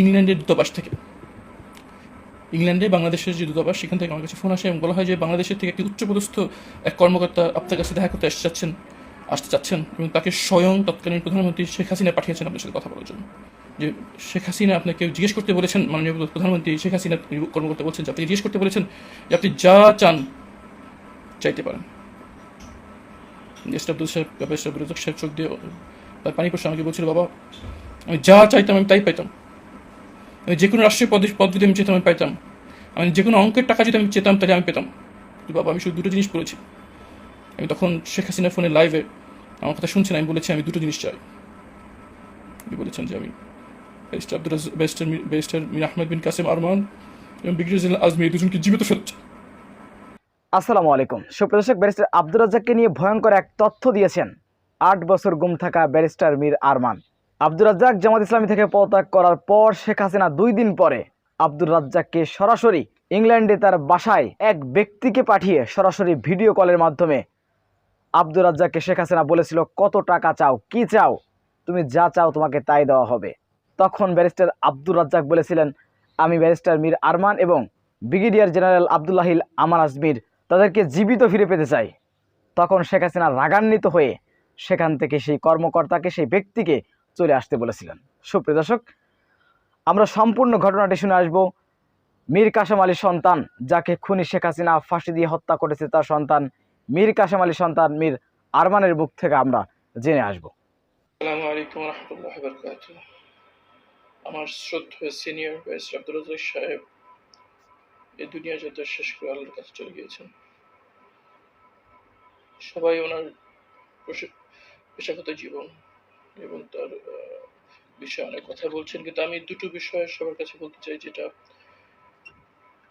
ইংল্যান্ডের দূতাবাস থেকে। ইংল্যান্ডে বাংলাদেশের যে দূতাবাস, সেখান থেকে আমার কাছে ফোন আসে এবং বলা হয় যে বাংলাদেশের থেকে একটি উচ্চপদস্থ এক কর্মকর্তা আপনার কাছে দেখা করতে আসতে চাচ্ছেন আসতে চাচ্ছেন এবং তাকে স্বয়ং তৎকালীন প্রধানমন্ত্রী শেখ হাসিনা পাঠিয়েছেন আপনার সাথে কথা বলার জন্য। যে শেখ হাসিনা আপনাকে জিজ্ঞেস করতে বলেছেন, মাননীয় প্রধানমন্ত্রী শেখ হাসিনা কর্মকর্তা বলছেন যে আপনি জিজ্ঞেস করতে বলেছেন যে আপনি যা চান চাইতে পারেন। আব্দুল সাহেব ব্যাপার সাহেব চোখ দিয়ে পানি প্রশ্ন আমাকে বলছিল, বাবা, আমি যা চাইতাম আমি তাই পাইতাম। যে কোনো রাষ্ট্রীয় পদ পদ যদি আমি চেতাম আমি পাইতাম। আমি যে কোনো অঙ্কের টাকা যদি আমি চেতাম, তাহলে আমি পেতাম। কিন্তু বাবা, আমি শুধু দুটো জিনিস বলেছি আমি তখন শেখ হাসিনা ফোনে লাইভে আমার কথা শুনছেন, আমি বলেছি, আমি দুটো জিনিস চাই। উনি বলেছেন যে, আমি barrister Abdul barrister barrister Mir Ahmed Bin Kasem Arman এবং ব্রিগেডিয়ার আজমি। এই দুজনকে জীবিত চাই। আসসালামু আলাইকুম। সুপ্রদর্শক ব্যারিস্টার আব্দুর রাজ্জাককে নিয়ে ভয়ঙ্কর এক তথ্য দিয়েছেন আট বছর গুম থাকা ব্যারিস্টার মীর আরমান। আব্দুর রাজ্জাক জামাত ইসলামী থেকে পদত্যাগ করার পর শেখ হাসিনা দুই দিন পরে আব্দুর রাজ্জাককে সরাসরি ইংল্যান্ডে তার বাসায় এক ব্যক্তিকে পাঠিয়ে সরাসরি ভিডিও কলের মাধ্যমে আব্দুর রাজ্জাককে শেখ হাসিনা বলেছিল, কত টাকা চাও, কি চাও? তুমি যা চাও তোমাকে তাই দেওয়া হবে। তখন ব্যারিস্টার আব্দুর রাজ্জাক বলেছিলেন, আমি ব্যারিস্টার মীর আরমান এবং ব্রিগেডিয়ার জেনারেল আবদুল্লাহিল আমার আজমির তাদেরকে জীবিত ফিরে পেতে চাই। তখন শেখ হাসিনা রাগান্বিত হয়ে সেখান থেকে সেই কর্মকর্তাকে, সেই ব্যক্তিকে চলে আসতে বলেছিলেন। সুপ্রিয় দর্শক, আমরা সম্পূর্ণ ঘটনাটি শুনে আসব। মীর কাসেম আলীর সন্তান, যাকে খুনি শেখ হাসিনা ফাঁসি দিয়ে হত্যা করেছে তার সন্তান, মীর কাসেম আলীর সন্তান মীর আরমানের মুখ থেকে আমরা জেনে আসব। আমার শ্রদ্ধেয় সিনিয়র ব্যারিস্টার আব্দুল রাজাক সাহেব এই দুনিয়া যাত্রা শেষ করে আল্লাহর কাছে চলে গিয়েছেন। সবাই ওনার পেশাগত জীবন এবং তার বিষয়ে অনেক কথা বলছেন, কিন্তু আমি দুটো বিষয় সবার কাছে বলতে চাই, যেটা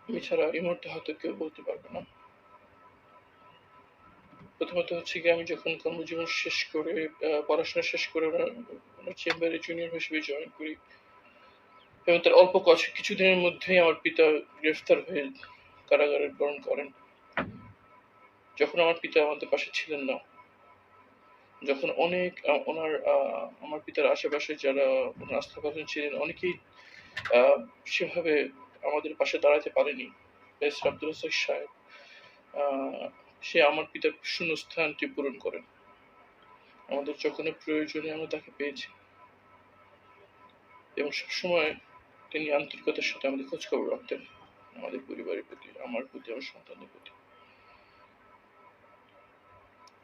আমি ছাড়া এই মুহূর্তে হয়তো কেউ বলতে পারবে না। প্রথমত হচ্ছে কি আমি যখন কর্মজীবন শেষ করে পড়াশোনা শেষ করে ওনার চেম্বারে জুনিয়র হিসেবে জয়েন করি, এবং তার অল্প কছ- কিছুদিনের মধ্যেই আমার পিতা গ্রেফতার হয়ে কারাগারে বরণ করেন। যখন আমার পিতা আমাদের পাশে ছিলেন না যখন অনেক ওনার আমার পিতার আশেপাশে যারা ওনার আস্থাভাজন ছিলেন, অনেকেই সেভাবে আমাদের পাশে দাঁড়াতে পারেনি। ব্যারিস্টার আব্দুল রাজাক সাহেব সে আমার পিতার শূন্যস্থানটি পূরণ করেন। আমাদের যখন প্রয়োজনে আমরা তাকে পেয়েছি। এবং সবসময় তিনি আন্তরিকতার সাথে আমাদের খোঁজ খবর রাখতেন, আমাদের পরিবারের প্রতি, আমার প্রতি, আমার সন্তানদের প্রতি।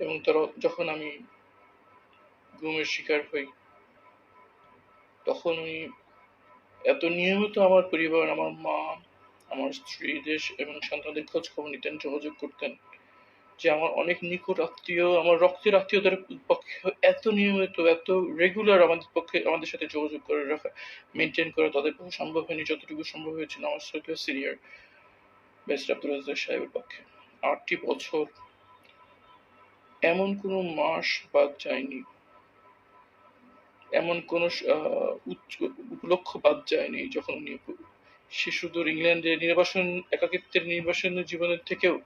এবং তারা, যখন আমি গুমের শিকার হই। তখন উনি এত নিয়মিত আমার পরিবার, আমার মা, আমার স্ত্রীদের এবং সন্তানদের খোঁজ খবর নিতেন, যোগাযোগ করতেন যে আমার অনেক নিকট আত্মীয়, আমার রক্তের আত্মীয়দের পক্ষে এত নিয়মিত, এত রেগুলার আমাদের পক্ষে, আমাদের সাথে যোগাযোগ করে রাখা মেনটেন করা তাদের পক্ষে সম্ভব হয়নি, যতটুকু সম্ভব হয়েছিল আমার সৈকীয় সিনিয়র বেস্ট আব্দুল রাজাক সাহেবের পক্ষে। আটটি বছর এমন কোনো মাস বাদ যায়নি। এমন কোনো উপলক্ষ বাদ যায়নি যখন উনি শিশুদের ইংল্যান্ডে নির্বাসন, একাকিত্বের নির্বাসনের জীবনের থেকেও।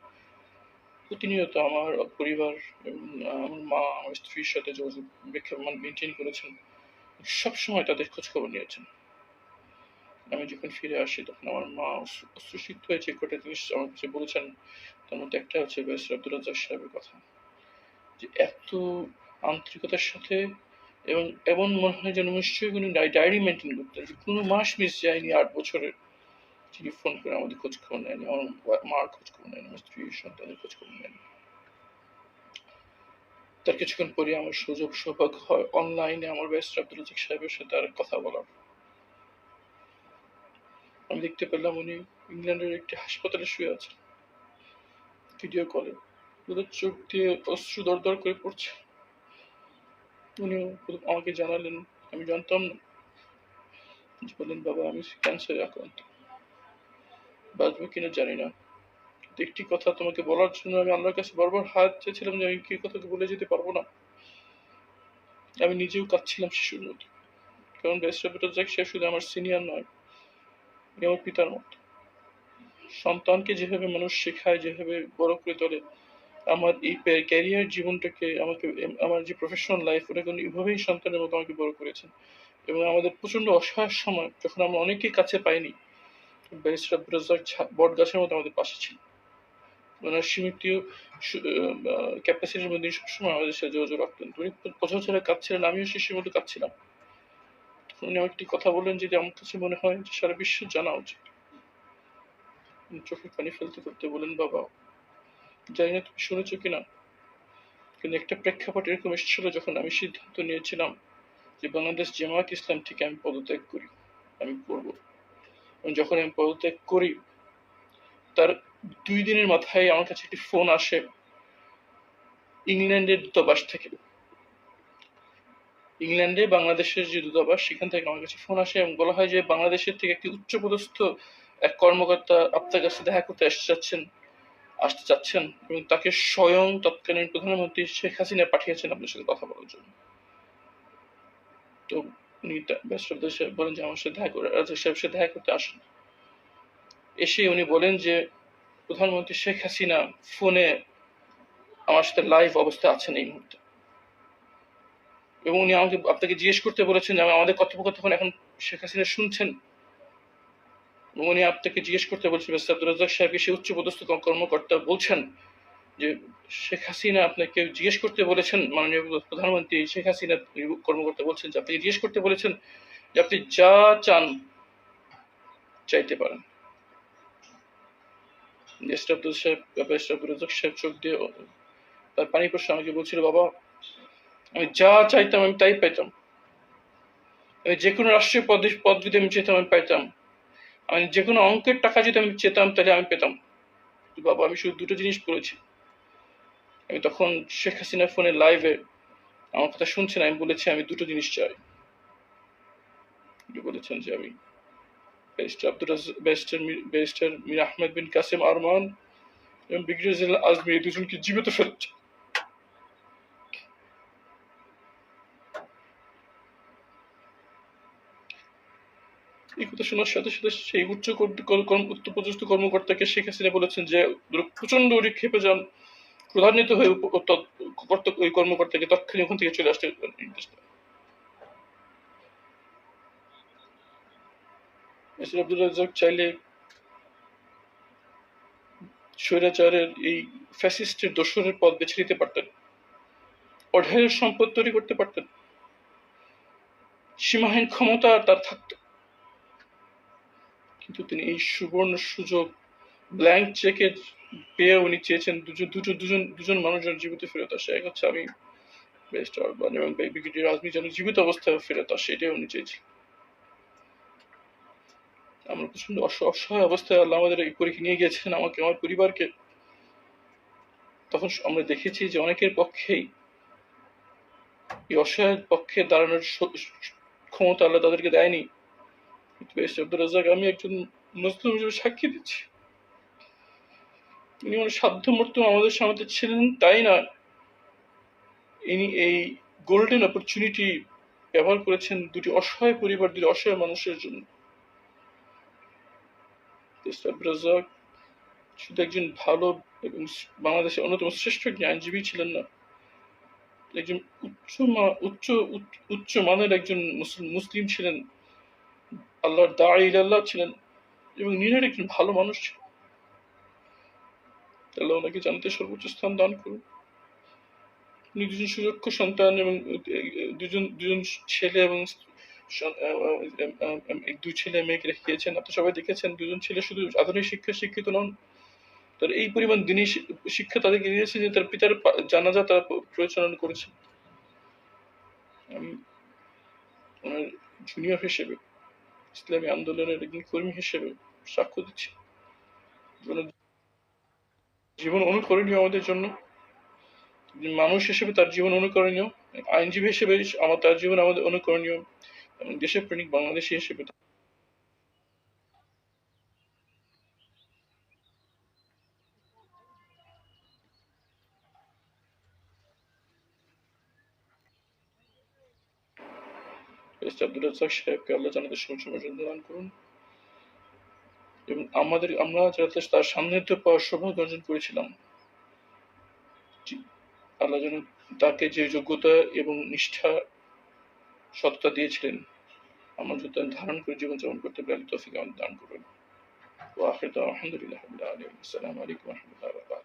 প্রতিনিয়ত আমার পরিবার আমার মা, আমার স্ত্রীর সাথে যোগাযোগ মেনটেন করেছেন। সবসময় তাদের খোঁজ খবর নিয়েছেন। আমি যখন ফিরে আসি তখন আমার মা অশ্রু- অশ্রুসিক্ত হয়েছে কটা জিনিস আমার কাছে বলেছেন, তার মধ্যে একটা হচ্ছে ব্যারিস্টার আব্দুল রাজ্জাক সাহেবের কথা। যে এত আন্তরিকতার সাথে এবং এমন মনে হয় যেন নিশ্চয়ই কোনো ডায়েরি মেনটেন করতেন যে কোনো মাস মিস যায়নি, আট বছরের। তিনি ফোন করে আমাদের খোঁজ খবর নেয়নি, আমার মার খোঁজ খবর নেয়নি, আমার স্ত্রীর সন্তানের খোঁজ খবর নেয়নি। তার কিছুক্ষণ পরে আমার সুযোগ, সৌভাগ্য হয় অনলাইনে আমার ব্যারিস্টার আব্দুল রাজাক সাহেবের সাথে আর কথা বলার। আমি দেখতে পেলাম উনি ইংল্যান্ডের একটি হাসপাতালে শুয়ে আছেন। ভিডিও কলে ওদের চোখ দিয়ে অশ্রু দর দর করে পড়ছে। উনি আমাকে জানালেন, আমি জানতাম না। বললেন, বাবা, আমি ক্যান্সারে আক্রান্ত। বাঁচবো কিনা জানি না। একটি কথা তোমাকে বলার জন্য আমি আল্লাহর কাছে বারবার হাত চেয়েছিলাম যে আমি কি কথাকে বলে যেতে পারব না। আমি নিজেও কাঁদছিলাম শিশুর মতো কারণ বেস্টার জ্যাক সে শুধু আমার সিনিয়র নয় আমার পিতার মতো। সন্তানকে যেভাবে মানুষ শেখায়, যেভাবে বড় করে তোলে আমার এই ক্যারিয়ার জীবনটাকে আমাকে, আমার যে প্রফেশনাল লাইফ ওটাকে এভাবেই সন্তানের মতো আমাকে বড় করেছেন। এবং আমাদের প্রচণ্ড অসহায় সময় যখন আমরা অনেকেই কাছে পাইনি ব্যারিস্টার আব্দুর রাজ্জাক বট গাছের মতো আমাদের পাশে ছিল। ওনার সীমিত ক্যাপাসিটির মধ্যে সবসময় আমাদের সাথে যোগাযোগ রাখতেন। উনি বছর ছেলে কাঁদছিলেন, আমিও শিশুর মতো কাঁদছিলাম। উনি একটি কথা বললেন যেটি আমার কাছে মনে হয় যে সারা বিশ্ব জানা উচিত। চোখে পানি ফেলতে ফেলতে বলেন বাবা জানি না তুমি শুনেছো কিনা, কিন্তু একটা প্রেক্ষাপট এরকম এসেছিল যখন আমি সিদ্ধান্ত নিয়েছিলাম যে বাংলাদেশ জামায়াত ইসলাম থেকে আমি পদত্যাগ করি, আমি করব। যখন আমি পদত্যাগ করি, তার দুই দিনের মাথায় আমার কাছে একটি ফোন আসে ইংল্যান্ডের দূতাবাস থেকে। ইংল্যান্ডে বাংলাদেশের যে দূতাবাস, সেখান থেকে আমার কাছে ফোন আসে এবং বলা হয় যে বাংলাদেশের থেকে একটি উচ্চপদস্থ এক কর্মকর্তা আপনার কাছে দেখা করতে আসতে চাচ্ছেন আসতে চাচ্ছেন এবং তাকে স্বয়ং তৎকালীন প্রধানমন্ত্রী শেখ হাসিনা পাঠিয়েছেন আপনার সাথে কথা বলার জন্য। তো উনি সাহেব বলেন যে আমার সাথে দেখা করে রাজা সাহেবের সাথে দেখা করতে আসেন। এসে উনি বলেন যে, প্রধানমন্ত্রী শেখ হাসিনা ফোনে আমার সাথে লাইভ অবস্থা আছেন এই মুহূর্তে। এবং উনি আমাকে আপনাকে জিজ্ঞেস করতে বলেছেন যে, আমাদের কথোপকথন এখন শেখ হাসিনা শুনছেন উনি আপনাকে জিজ্ঞেস করতে বলছেন ব্যারিস্টার আব্দুল রাজ্জাক সাহেবকে, সে উচ্চপদস্থ কর্মকর্তা বলছেন যে, শেখ হাসিনা আপনাকে জিজ্ঞেস করতে বলেছেন, মাননীয় প্রধানমন্ত্রী শেখ হাসিনা কর্মকর্তা বলছেন যে আপনি জিজ্ঞেস করতে বলেছেন যে, আপনি যা চান চাইতে পারেন। চোখ দিয়ে তার পানি প্রশ্ন আমাকে বলছিল, বাবা, আমি যা চাইতাম আমি তাই পেতাম আমি যে কোনো রাষ্ট্রীয় পদ পদ যদি আমি চেতাম আমি পাইতাম। আমি যে কোনো অঙ্কের টাকা যদি আমি চেতাম, তাহলে আমি পেতাম। বাবা, আমি শুধু দুটো জিনিস করেছি আমি তখন শেখ হাসিনার ফোনে লাইভে আমার কথা শুনছেন, আমি বলেছি, আমি দুটো জিনিস চাই। বলেছেন যে, আমি barrister Abdul barrister barrister Ahmed Bin Kasem Arman এবং ব্রিগেডিয়ার আজমি, এই দুজনকে জীবিত ফেরত এই শোনার সাথে সাথে সেই উচ্চ উচ্চপদস্থ কর্মকর্তাকে শেখ হাসিনা বলেছেন যে প্রচণ্ড উনি যান, ক্রধান্বিত হয়ে ওই কর্মকর্তাকে তৎক্ষণাৎ ওখান থেকে চলে আসতে আব্দুল চাইলে স্বৈরাচারের এই ফ্যাসিস্টের দোসরের পথ বেছে নিতে পারতেন অঢের সম্পদ তৈরি করতে পারতেন। সীমাহীন ক্ষমতা তার থাকত। কিন্তু তিনি এই সুবর্ণ সুযোগ ব্ল্যাঙ্ক চেকে পেয়ে উনি চেয়েছেন দুজন, দুটো, দুজন দুজন মানুষজন জীবিত ফেরত আসে। এক হচ্ছে আমি ব্যারিস্টার আরবান এবং ব্রিগেডিয়ার আজমি যেন জীবিত অবস্থায় ফেরত আসে, এটাই উনি চেয়েছেন। আমরা প্রচণ্ড অস- অসহায় অবস্থায় আল্লাহ আমাদের এই পরীক্ষা নিয়ে গিয়েছেন, আমাকে, আমার পরিবারকে। তখন আমরা দেখেছি যে অনেকের পক্ষেই এই অসহায়ের পক্ষে দাঁড়ানোর ক্ষমতা আল্লাহ তাদেরকে দেয়নি। আব্দুল রাজ্জাক আমি একজন মুসলিম হিসেবে সাক্ষী দিচ্ছি। সাধ্যমর্থ আমাদের সামনে ছিলেন, তাই না? ইনি এই গোল্ডেন অপরচুনিটি ব্যবহার করেছেন দুটি অসহায় পরিবার, দুটি অসহায় মানুষের জন্য। রাজ্জাক শুধু একজন ভালো এবং বাংলাদেশের অন্যতম শ্রেষ্ঠ আইনজীবী ছিলেন না, একজন উচ্চ উচ্চ, উচ্চ- মানের একজন মুসলিম ছিলেন। আল্লাহর দাঁড় আল্লাহ ছিলেন এবং নিরের একজন ভালো মানুষ ছিলেন। আল্লাহ ওনাকে জানতে সর্বোচ্চ স্থান দান করুন। উনি দুজন সুযোগ্য সন্তান এবং দুজন দুজন ছেলে এবং দুই ছেলে মেয়েকে রেখে গিয়েছেন আপনারা সবাই দেখেছেন, দুজন ছেলে শুধু আধুনিক শিক্ষা শিক্ষিত নন। তার এই পরিমাণ দিনই শিক্ষা তাদেরকে দিয়েছে যে তার পিতার জানাজা তারা পরিচালনা করেছে। জুনিয়র হিসেবে। ইসলামী আন্দোলনের একজন কর্মী হিসেবে সাক্ষ্য দিচ্ছি। জীবন অনুকরণীয় আমাদের জন্য মানুষ হিসেবে তার জীবন অনুকরণীয়, আইনজীবী হিসেবে আমার তার জীবন আমাদের অনুকরণীয় দেশের প্রেমিক বাংলাদেশি হিসেবে আব্দুল সাহেবকে আল্লাহ জানাতে করুন। এবং আমাদের, আমরা যাতে তার সান্নিধ্য পাওয়ার সৌভাগ্য অর্জন করেছিলাম। আল্লাহ যেন তাকে যে যোগ্যতা এবং নিষ্ঠা, সততা দিয়েছিলেন, আমার যত ধারণ করে জীবনযাপন করতে পারি তৌফিক আমাদের দান করুন। ও আখির আলহামদুলিল্লাহ আসসালামু আলাইকুম রহমতুল্লাহ